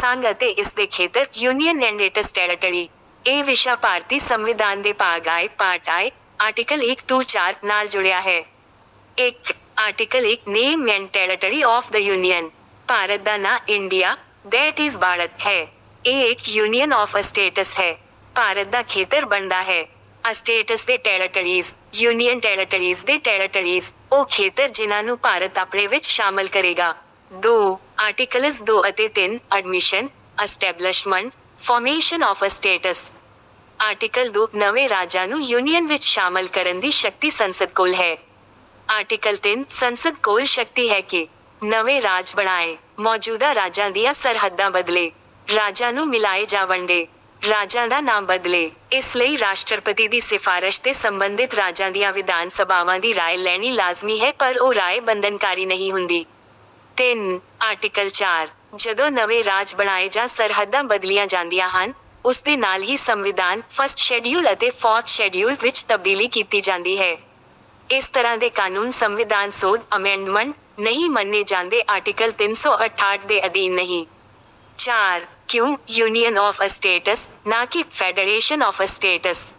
ਸੰਘ ਅਤੇ ਇਸ ਦੇ ਖੇਤਰ ਯੂਨੀਅਨ ਐਂਡ ਇਟਸ ਟੈਰੀਟਰੀ ਇਹ ਵਿਸ਼ਾ ਭਾਰਤੀ ਸੰਵਿਧਾਨ ਦੇ ਭਾਗ ਆਏ, ਪਾਰਟ ਆਏ ਆਰਟੀਕਲ 1 ਤੋਂ 4 ਨਾਲ ਜੁੜਿਆ ਹੈ। ਇੱਕ article 1 name and territory of the union Bharat ਦਾ ਨਾਂ ਇੰਡੀਆ ਦੈਟ ਇਜ਼ ਭਾਰਤ ਹੈ। ਇਹ ਇੱਕ ਯੂਨੀਅਨ ਆਫ ਸਟੇਟਸ ਹੈ। ਭਾਰਤ ਦਾ ਖੇਤਰ ਬਣਦਾ ਹੈ। ਅ ਸਟੇਟਸ ਦੇ ਟੈਰੀਟਰੀਜ਼ ਯੂਨੀਅਨ ਟੈਰੀਟਰੀਜ਼ ਦੇ ਟੈਰੀਟਰੀਜ਼ ਉਹ ਖੇਤਰ ਜਿਨ੍ਹਾਂ ਨੂੰ ਭਾਰਤ ਆਪਣੇ ਵਿੱਚ ਸ਼ਾਮਲ ਕਰੇਗਾ। 2 ਆਰਟੀਕਲਸ 2 ਅਤੇ 3 admission establishment formation of uh states article 2 ਨਵੇਂ ਰਾਜਾਂ ਨੂੰ ਯੂਨੀਅਨ ਵਿੱਚ ਸ਼ਾਮਲ ਕਰਨ ਦੀ ਸ਼ਕਤੀ ਸੰਸਦ ਕੋਲ ਹੈ ਆਰਟੀਕਲ 3 ਸੰਸਦ ਕੋਲ ਸ਼ਕਤੀ ਹੈ ਕਿ ਨਵੇਂ ਰਾਜ ਬਣਾਏ ਮੌਜੂਦਾ ਰਾਜਾਂ ਦੀਆਂ ਸਰਹੱਦਾਂ ਬਦਲੇ ਰਾਜਾਂ ਨੂੰ ਮਿਲਾਏ ਜਾਂ ਵੰਡੇ ਰਾਜਾਂ ਦਾ ਨਾਮ ਬਦਲੇ ਇਸ ਲਈ ਰਾਸ਼ਟਰਪਤੀ ਦੀ ਸਿਫਾਰਿਸ਼ ਤੇ ਸੰਬੰਧਿਤ ਰਾਜਾਂ ਦੀਆਂ ਵਿਧਾਨ ਸਭਾਵਾਂ ਦੀ رائے ਲੈਣੀ ਲਾਜ਼ਮੀ ਹੈ ਪਰ ਉਹ رائے ਬੰਧਨਕਾਰੀ ਨਹੀਂ ਹੁੰਦੀ 3 ਆਰਟੀਕਲ 4 ਜਦੋਂ ਨਵੇਂ ਰਾਜ ਬਣਾਏ ਜਾਂ ਸਰਹੱਦਾਂ ਬਦਲੀਆਂ ਜਾਂਦੀਆਂ ਹਨ, ਉਸ ਦੇ ਨਾਲ ਹੀ ਸੰਵਿਧਾਨ ਫਸਟ ਸ਼ੈਡਿਊਲ ਅਤੇ ਫੋਰਥ ਸ਼ੈਡਿਊਲ ਵਿੱਚ ਤਬਦੀਲੀ ਕੀਤੀ ਜਾਂਦੀ ਹੈ। ਇਸ ਤਰ੍ਹਾਂ ਦੇ ਕਾਨੂੰਨ ਸੰਵਿਧਾਨ ਸੋਧ ਅਮੈਂਡਮੈਂਟ ਨਹੀਂ ਮੰਨੇ ਜਾਂਦੇ ਆਰਟੀਕਲ 368 ਦੇ ਅਧੀਨ ਨਹੀਂ। 4 ਕਿਉਂ ਯੂਨੀਅਨ ਆਫ ਅ ਸਟੇਟਸ ਨਾ ਕਿ ਫੈਡਰੇਸ਼ਨ ਆਫ ਅ ਸਟੇਟਸ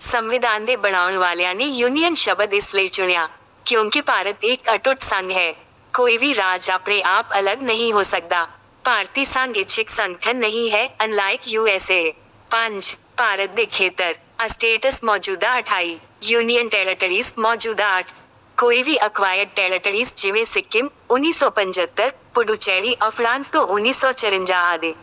ਸੰਵਿਧਾਨ ਦੇ ਬਣਾਉਣ ਵਾਲਿਆਂ ਨੇ ਯੂਨੀਅਨ ਸ਼ਬਦ ਇਸ ਲਈ ਚੁਣਿਆ, ਕਿਉਂਕਿ ਭਾਰਤ ਇੱਕ ਅਟੁੱਟ ਸੰਘ ਹੈ। ਕੋਈ ਵੀ ਰਾਜ ਆਪਣੇ ਆਪ ਅਲੱਗ ਨਹੀਂ ਹੋ ਸਕਦਾ ਭਾਰਤੀ ਸੰਘ ਇੱਛਿਕ ਸੰਗਠਨ ਨਹੀਂ ਹੈ ਅਨਲਾਈਕ ਯੂਐਸਏ 5 ਭਾਰਤ ਦੇ ਖੇਤਰ ਅ ਸਟੇਟਸ ਮੌਜੂਦਾ 28 ਯੂਨੀਅਨ ਟੈਰੀਟਰੀਜ਼ ਮੌਜੂਦਾ 8 ਕੋਈ ਵੀ ਅਕਵਾਇਰਡ ਟੈਰੀਟਰੀਜ਼ ਜਿਵੇਂ ਸਿੱਕਿਮ 1975 ਪੁਡੂਚੇਰੀ ਫਰਾਂਸ ਤੋਂ 1954 ਆਦਿ